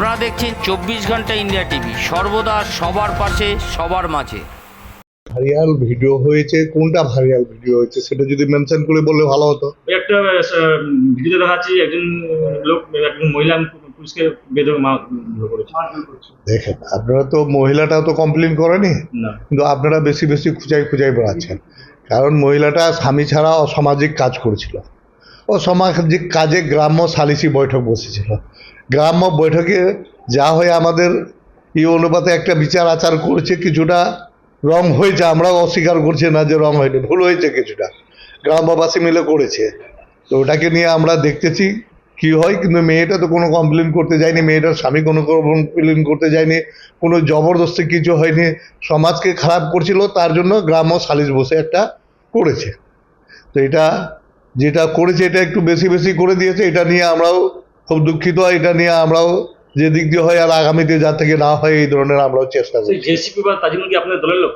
দেখছেন চব্বিশ ঘণ্টা ইন্ডিয়া টিভি। সর্বদা সবার পাশে সবার মাঝে। ভাইরাল ভিডিও হয়েছে কোনটা ভাইরাল ভিডিও হয়েছে সেটা যদি মেনশন করে বললে ভালো হতো। একটা ভিডিও দেখাচ্ছি একজন লোক একজন মহিলা পুলিশকে বেঁধে মা- করেছে। দেখেন আপনারা তো মহিলাটাও তো কমপ্লেন করেনি? না। কিন্তু আপনারা বেশি বেশি খুঁজাই খুঁজাই বেড়াচ্ছেন। কারণ মহিলাটা স্বামী ছাড়া অসামাজিক কাজ করেছিল। অসামাজিক কাজে গ্রাম্য সালিসি বৈঠক বসেছিল। গ্রাম্য বৈঠকে যা হয়ে আমাদের এই অনুপাতে একটা বিচার আচার করেছে কিছুটা রং হয়েছে, আমরাও অস্বীকার করছি না যে রং হয়নি, ভুল হয়েছে কিছুটা। গ্রামবাসী মিলে করেছে। তো ওটাকে নিয়ে আমরা দেখতেছি কি হয়, কিন্তু মেয়েটা তো কোনো কমপ্লেন করতে যায়নি, মেয়েটার স্বামী কোনো কমপ্লেন করতে যায়নি, কোনো জবরদস্তি কিছু হয়নি, সমাজকে খারাপ করছিল, তার জন্য গ্রাম্য সালিশ বসে একটা করেছে। তো এটা যেটা করেছে এটা একটু বেশি বেশি করে দিয়েছে এটা নিয়ে আমরাও খুব দুঃখিত এটা নিয়ে আমরাও যে দিক দিয়ে হয় আর আগামীতে যা থেকে না হয় এই ধরনের আমরাও চেষ্টা করি জেসিপি বা তাজিমুল কি আপনাদের দলের লোক?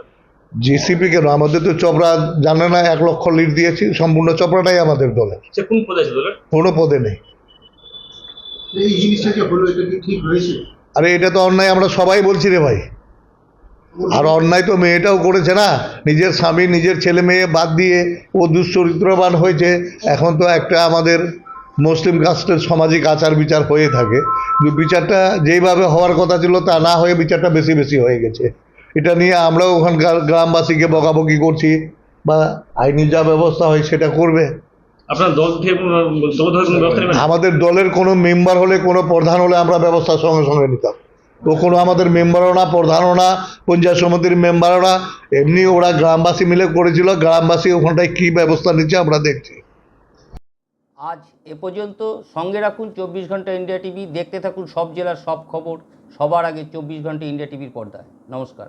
জিসিপি কেন? আমাদের তো চপড়া জানে না এক লক্ষ লিড দিয়েছি সম্পূর্ণ চপড়াটাই আমাদের দলে কোন পদে আছে দলের? কোনো পদে নেই। এই জিনিসটা যে হলো এটা কি ঠিক হয়েছে? আরে এটা তো অন্যায় আমরা সবাই বলছি রে ভাই। আর অন্যায় তো মেয়েটাও করেছে না। নিজের স্বামী নিজের ছেলে মেয়ে বাদ দিয়ে ও দুশ্চরিত্রবান হয়েছে। এখন তো একটা আমাদের মুসলিম কাস্টের সামাজিক আচার বিচার হয়ে থাকে। বিচারটা যেইভাবে হওয়ার কথা ছিল তা না হয়ে বিচারটা বেশি বেশি হয়ে গেছে। এটা নিয়ে আমরাও ওখানকার গ্রামবাসীকে বকাবকি করছি বা আইনি যা ব্যবস্থা হয় সেটা করবে। আপনার দল আমাদের দলের কোনো মেম্বার হলে কোনো প্রধান হলে আমরা ব্যবস্থা সঙ্গে সঙ্গে নিতাম। ও কোনো আমাদের মেম্বারও না, প্রধানও না, পঞ্চায়েত সমিতির মেম্বারও না। এমনি ওরা গ্রামবাসী মিলে করেছিল, গ্রামবাসী ওখানটায় কী ব্যবস্থা নিচ্ছে আমরা দেখছি। আজ এ পর্যন্ত সঙ্গে রাখুন চব্বিশ ঘণ্টা ইন্ডিয়া টিভি, দেখতে থাকুন সব জেলার সব খবর, সবার আগে চব্বিশ ঘণ্টা ইন্ডিয়া টিভির পর্দায়। নমস্কার।